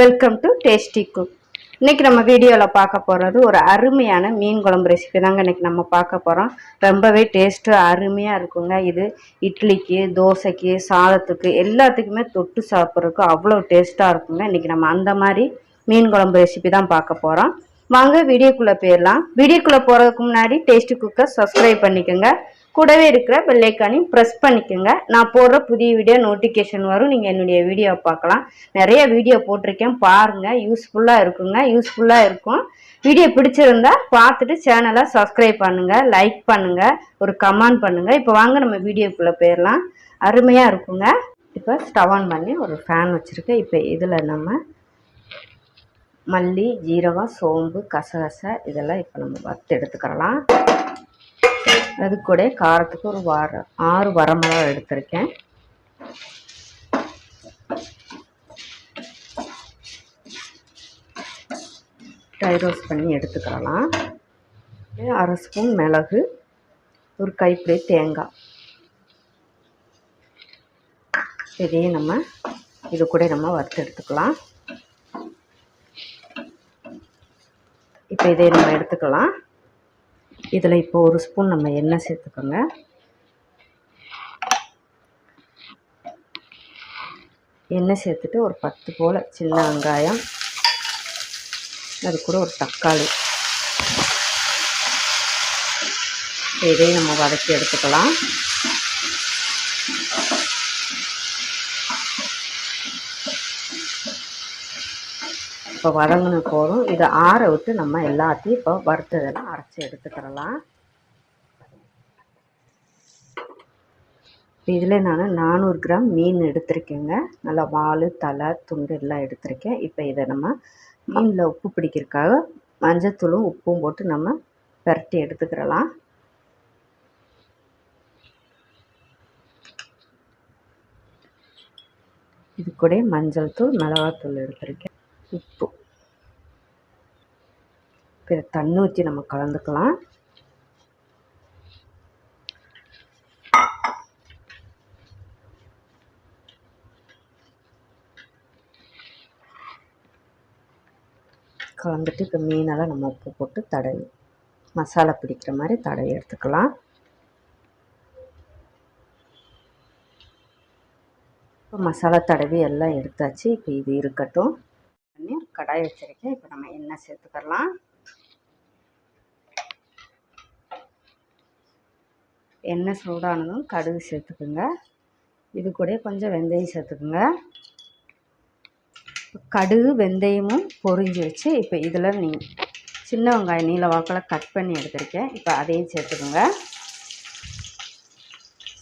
Welcome to tasty cook இன்றைக்கி நம்ம வீடியோவில் பார்க்க போகிறது ஒரு அருமையான மீன் குழம்பு ரெசிபி தாங்க இன்றைக்கி நம்ம பார்க்க போகிறோம் ரொம்பவே டேஸ்ட்டு அருமையாக இருக்குங்க. இது இட்லிக்கு தோசைக்கு சாதத்துக்கு எல்லாத்துக்குமே தொட்டு சாப்பிட்றதுக்கு அவ்வளோ டேஸ்ட்டாக இருக்குங்க. இன்னைக்கு நம்ம அந்த மாதிரி மீன் குழம்பு ரெசிபி தான் பார்க்க போகிறோம் வாங்க வீடியோக்குள்ளே போயிடலாம். வீடியோக்குள்ளே போகிறதுக்கு முன்னாடி டேஸ்டி குக்கை சப்ஸ்கிரைப் பண்ணிக்கோங்க. கூடவே இருக்கிற பெல்லைக்கானையும் ப்ரெஸ் பண்ணிக்கோங்க. நான் போடுற புதிய வீடியோ நோட்டிஃபிகேஷன் வரும். நீங்கள் என்னுடைய வீடியோ பார்க்கலாம். நிறைய வீடியோ போட்டிருக்கேன். பாருங்கள் யூஸ்ஃபுல்லாக இருக்குங்க. யூஸ்ஃபுல்லாக இருக்கும். வீடியோ பிடிச்சிருந்தா பார்த்துட்டு சேனலை சப்ஸ்கிரைப் பண்ணுங்கள் லைக் பண்ணுங்கள் ஒரு கமெண்ட் பண்ணுங்கள் இப்போ வாங்க நம்ம வீடியோக்குள்ளே போயிடலாம். அருமையாக இருக்குங்க. இப்போ ஸ்டவ் ஆன் பண்ணி ஒரு ஃபேன் வச்சுருக்கேன். இப்போ இதில் நம்ம மல்லி ஜீரகம் சோம்பு கசகசை இதெல்லாம் இப்போ நம்ம வறுத்து எடுத்துக்கிறலாம். அது கூட காரத்துக்கு ஒரு வார ஆறு வரமிளகா எடுத்திருக்கேன். ட்ரை ரோஸ்ட் பண்ணி எடுத்துக்கலாம். அரை ஸ்பூன் மிளகு ஒரு கைப்பிடி தேங்காய். இதையும் நம்ம இது கூட நம்ம வறுத்து எடுத்துக்கலாம். இப்போ இதை நம்ம எடுத்துக்கலாம். இதில் இப்போ ஒரு ஸ்பூன் நம்ம எண்ணெய் சேர்த்துக்கோங்க. எண்ணெய் சேர்த்துட்டு ஒரு பத்து போல் சின்ன வெங்காயம் அது கூட ஒரு தக்காளி. இதையும் நம்ம வதக்கி எடுத்துக்கலாம். இப்போ வதங்கின போதும். இதை ஆற விட்டு நம்ம எல்லாத்தையும் இப்போ வறுத்ததெல்லாம் அரைச்சி எடுத்துக்கிறலாம். இப்போ இதில் நான் நானூறு கிராம் மீன் எடுத்திருக்கேங்க. நல்லா வால் தலை துண்டு எல்லாம் எடுத்திருக்கேன். இப்போ இதை நம்ம மீனில் உப்பு பிடிக்கிறதுக்காக மஞ்சத்தூளும் உப்பும் போட்டு நம்ம பரட்டி எடுத்துக்கிறலாம். இது கூட மஞ்சள் தூள் மிளகாத்தூள் எடுத்திருக்கேன். உப்பு இப்போ. தண்ணி ஊற்றி நம்ம கலந்துக்கலாம். கலந்துட்டு இப்போ மீனெல்லாம் நம்ம உப்பு போட்டு தடவி மசாலா பிடிக்கிற மாதிரி தடவி எடுத்துக்கலாம். இப்போ மசாலா தடவி எல்லாம் எடுத்தாச்சு. இப்போ இது இருக்கட்டும். பண்ணி ஒரு கடாய் வச்சுருக்கேன். இப்போ நம்ம எண்ணெய் சேர்த்துக்கலாம் எண்ணெய் சூடானதும் கடுகு சேர்த்துக்குங்க. இது கூட கொஞ்சம் வெந்தயம் சேர்த்துக்குங்க. கடுகு வெந்தயமும் பொரிஞ்சு வச்சு இப்போ இதில் நீ சின்ன வெங்காயம் நீல வாக்கில் கட் பண்ணி எடுத்திருக்கேன். இப்போ அதையும் சேர்த்துக்குங்க.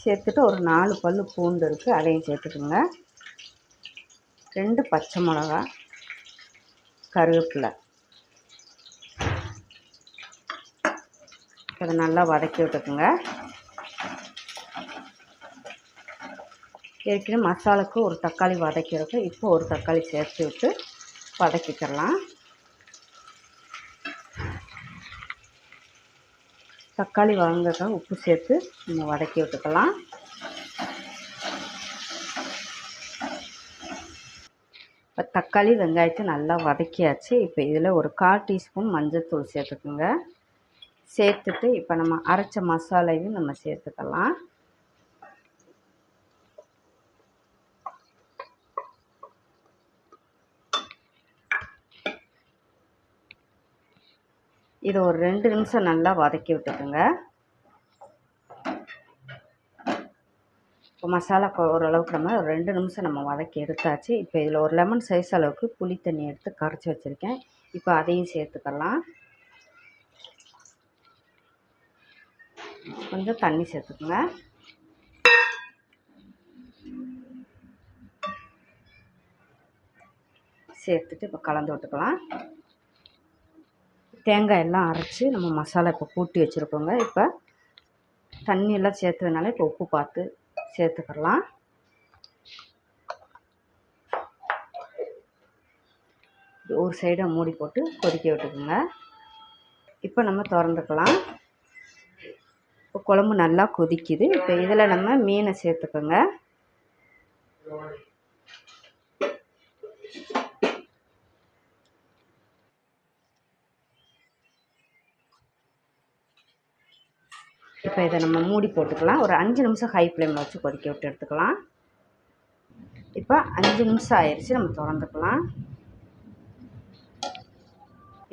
சேர்த்துட்டு ஒரு நாலு பல் பூண்டு இருக்குது அதையும் சேர்த்துக்குங்க. ரெண்டு பச்சை மிளகா. கருவேப்பிலை. அதை நல்லா வதக்கி விட்டுக்குங்க. ஏற்கனவே மசாலாவுக்கு ஒரு தக்காளி வதக்கிருக்கு இப்போ ஒரு தக்காளி சேர்த்து விட்டு வதக்கிக்கிறலாம் தக்காளி வதங்கக்காக உப்பு சேர்த்து நம்ம வதக்கி விட்டுக்கலாம். இப்போ தக்காளி வெங்காயத்தை நல்லா வதக்கியாச்சு. இப்போ இதில் ஒரு கால் டீஸ்பூன் மஞ்சள்தூள் சேர்த்துக்குங்க. சேர்த்துட்டு இப்போ நம்ம அரைச்ச மசாலையும் நம்ம சேர்த்துக்கலாம். இதை ஒரு ரெண்டு நிமிஷம் நல்லா வதக்கி விட்டுக்குங்க. மசாலா ஓரளவுக்கு நம்ம ரெண்டு நிமிஷம் நம்ம வதக்கி எடுத்தாச்சு. இப்போ இதில் ஒரு லெமன் சைஸ் அளவுக்கு புளி தண்ணி எடுத்து கரைச்சி வச்சுருக்கேன். இப்போ அதையும் சேர்த்துக்கலாம். கொஞ்சம் தண்ணி சேர்த்துக்குங்க. சேர்த்துட்டு இப்போ கலந்து விட்டுக்கலாம். தேங்காய் எல்லாம் அரைச்சி நம்ம மசாலா இப்போ கூட்டி வச்சுருக்கோங்க. இப்போ தண்ணியெல்லாம் சேர்த்ததுனால இப்போ உப்பு பார்த்து சேர்த்துக்கலாம். ஒரு சைடை மூடி போட்டு கொதிக்க விட்டுக்குங்க. இப்போ நம்ம திறந்துக்கலாம். இப்போ குழம்பு நல்லா கொதிக்குது. இப்போ இதில் நம்ம மீனை சேர்த்துக்கோங்க. இப்போ இதை நம்ம மூடி போட்டுக்கலாம். ஒரு அஞ்சு நிமிஷம் ஹை ஃப்ளேமில் வச்சு கொதிக்க விட்டு எடுத்துக்கலாம். இப்போ அஞ்சு நிமிஷம் ஆயிடுச்சு நம்ம திறந்துக்கலாம்.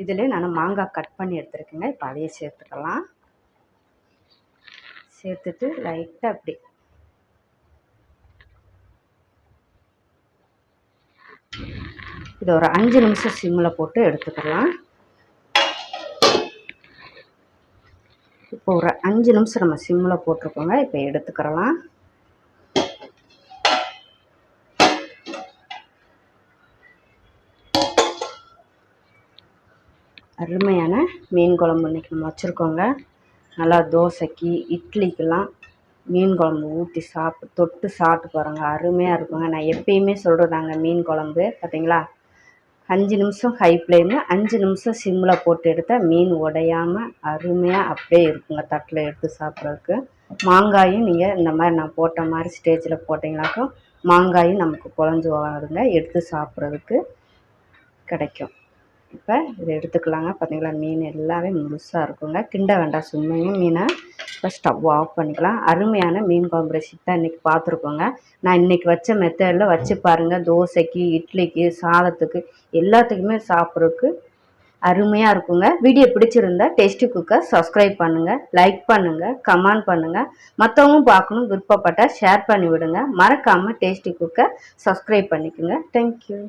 இதில் நான் மாங்காய் கட் பண்ணி எடுத்துருக்கேங்க. இப்போ அதையே சேர்த்துக்கலாம். சேர்த்துட்டு லைட்டாக அப்படி இதை ஒரு அஞ்சு நிமிஷம் சிம்மில் போட்டு எடுத்துக்கலாம். இப்போ ஒரு அஞ்சு நிமிஷம் நம்ம சிம்மில் போட்டிருக்கோங்க. இப்போ எடுத்துக்கிறலாம். அருமையான மீன் குழம்பு இன்றைக்கி நம்ம வச்சுருக்கோங்க. நல்லா தோசைக்கு இட்லிக்கெல்லாம் மீன் குழம்பு ஊற்றி சாப்பிட்டு தொட்டு சாப்பிட்டு போகிறாங்க அருமையாக இருக்குங்க. நான் எப்பயுமே சொல்கிறதாங்க மீன் குழம்பு. பார்த்தீங்களா அஞ்சு நிமிஷம் ஹை ஃப்ளேமில் அஞ்சு நிமிஷம் சிம்மில் போட்டு எடுத்தால் மீன் உடையாமல் அருமையாக அப்படியே இருக்குங்க தட்டில் எடுத்து சாப்பிட்றதுக்கு. மாங்காயும் நீங்கள் இந்த மாதிரி நான் போட்ட மாதிரி ஸ்டேஜில் போட்டிங்கனாக்கா மாங்காயும் நமக்கு குழஞ்சி வருங்க எடுத்து சாப்பிட்றதுக்கு கிடைக்கும். இப்போ இதை எடுத்துக்கலாங்க. பார்த்தீங்களா மீன் எல்லாமே முழுசாக இருக்குங்க. கிண்ட வேண்டாம். சும்மையும் மீனை இப்போ ஸ்டவ் ஆஃப் பண்ணிக்கலாம். அருமையான மீன் குழம்பு ரெசிபி தான் இன்றைக்கி பார்த்துருக்கோங்க நான் இன்றைக்கி வச்ச மெத்தடில் வச்சு பாருங்கள் தோசைக்கு இட்லிக்கு சாதத்துக்கு எல்லாத்துக்குமே சாப்பிட்றதுக்கு அருமையாக இருக்குங்க. வீடியோ பிடிச்சிருந்தா டேஸ்டி குக்கை சப்ஸ்கிரைப் பண்ணுங்கள் லைக் பண்ணுங்கள் கமெண்ட் பண்ணுங்கள் மற்றவங்க பார்க்கணும். விருப்பப்பட்டால் ஷேர் பண்ணி விடுங்க மறக்காமல் டேஸ்டி குக்கை சப்ஸ்கிரைப் பண்ணிக்கோங்க தேங்க்யூ